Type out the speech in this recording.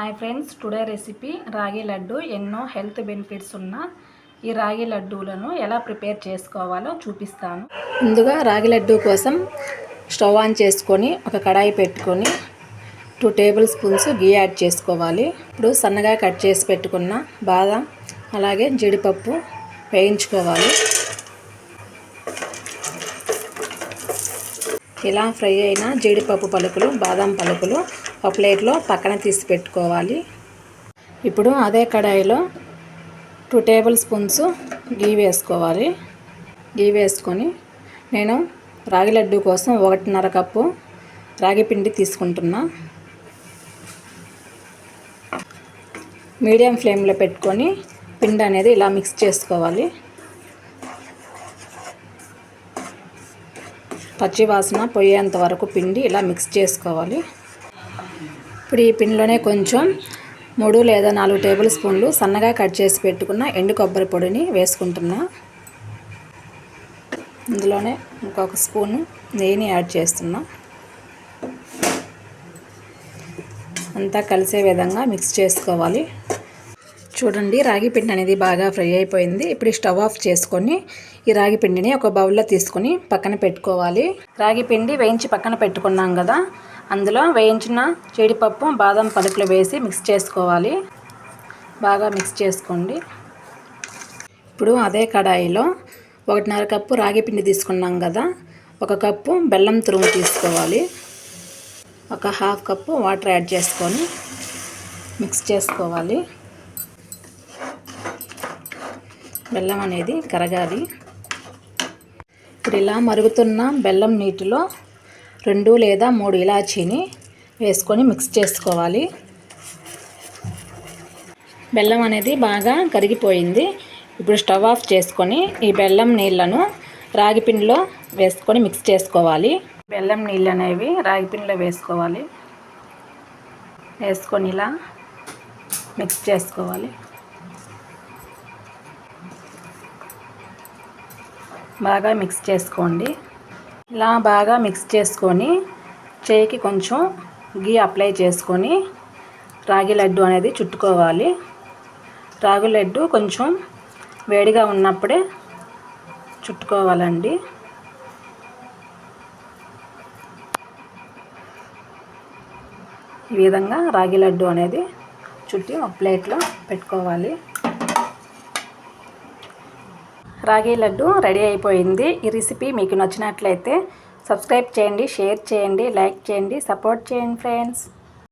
Hi friends today recipe రాగి లడ్డు. ఎన్నో health benefits ఉన్న ఈ రాగి లడ్డూలను ఎలా ప్రిపేర్ చేసుకోవాలో చూపిస్తాను. ముందుగా రాగి లడ్డు కోసం స్టవ్ ఆన్ చేసుకొని ఒక కడాయి పెట్టుకొని two tablespoons ghee add చేసుకోవాలి. ఇప్పుడు సన్నగా కట్ చేసి పెట్టుకున్న బాదం అలాగే జీడిపప్పు వేయించుకోవాలి. ఇలా ఫ్రై అయిన జీడిపప్పు పలుకులు బాదం పలుకులు ఒక ప్లేట్లో పక్కన తీసి పెట్టుకోవాలి. ఇప్పుడు అదే కడాయిలో టూ టేబుల్ స్పూన్స్ గీ వేసుకోవాలి. గీ వేసుకొని నేను రాగి లడ్డు కోసం ఒకటిన్నర కప్పు రాగి పిండి తీసుకుంటున్నా. మీడియం ఫ్లేమ్లో పెట్టుకొని పిండి అనేది ఇలా మిక్స్ చేసుకోవాలి. పచ్చి వాసన పోయేంత వరకు పిండి ఇలా మిక్స్ చేసుకోవాలి. ఇప్పుడు ఈ పిండిలోనే కొంచెం మూడు లేదా నాలుగు టేబుల్ స్పూన్లు సన్నగా కట్ చేసి పెట్టుకున్న ఎండు కొబ్బరి పొడిని వేసుకుంటున్నా. ఇందులోనే ఇంకొక స్పూన్ నెయ్యిని యాడ్ చేస్తున్నా. అంతా కలిసే విధంగా మిక్స్ చేసుకోవాలి. చూడండి రాగి పిండి అనేది బాగా ఫ్రై అయిపోయింది. ఇప్పుడు స్టవ్ ఆఫ్ చేసుకొని ఈ రాగి పిండిని ఒక బౌల్లో తీసుకొని పక్కన పెట్టుకోవాలి. రాగి పిండి వేయించి పక్కన పెట్టుకున్నాం కదా అందులో వేయించిన జీడిపప్పు బాదం పలుకులు వేసి మిక్స్ చేసుకోవాలి. బాగా మిక్స్ చేసుకోండి. ఇప్పుడు అదే కడాయిలో ఒకటిన్నర కప్పు రాగి పిండి తీసుకున్నాం కదా ఒక కప్పు బెల్లం తురుము తీసుకోవాలి. ఒక హాఫ్ కప్పు వాటర్ యాడ్ చేసుకొని మిక్స్ చేసుకోవాలి. బెల్లం అనేది కరగాలి. ఇప్పుడు ఇలా మరుగుతున్న బెల్లం నీటిలో రెండు లేదా మూడు ఇలాచీని వేసుకొని మిక్స్ చేసుకోవాలి. బెల్లం అనేది బాగా కరిగిపోయింది. ఇప్పుడు స్టవ్ ఆఫ్ చేసుకొని ఈ బెల్లం నీళ్ళను రాగిపిండిలో వేసుకొని మిక్స్ చేసుకోవాలి. బెల్లం నీళ్ళు అనేవి రాగిపిండిలో వేసుకోవాలి. వేసుకొని ఇలా మిక్స్ చేసుకోవాలి. బాగా మిక్స్ చేసుకోండి. ఇలా బాగా మిక్స్ చేసుకొని చేయికి కొంచెం గీ అప్లై చేసుకొని రాగి లడ్డు అనేది చుట్టుకోవాలి. రాగి లడ్డు కొంచెం వేడిగా ఉన్నప్పుడే చుట్టుకోవాలండి. ఈ విధంగా రాగి లడ్డు అనేది చుట్టి ఒక ప్లేట్లో పెట్టుకోవాలి. రాగి లడ్డు రెడీ అయిపోయింది. ఈ రెసిపీ మీకు నచ్చినట్లయితే సబ్స్క్రైబ్ చేయండి షేర్ చేయండి లైక్ చేయండి సపోర్ట్ చేయండి ఫ్రెండ్స్.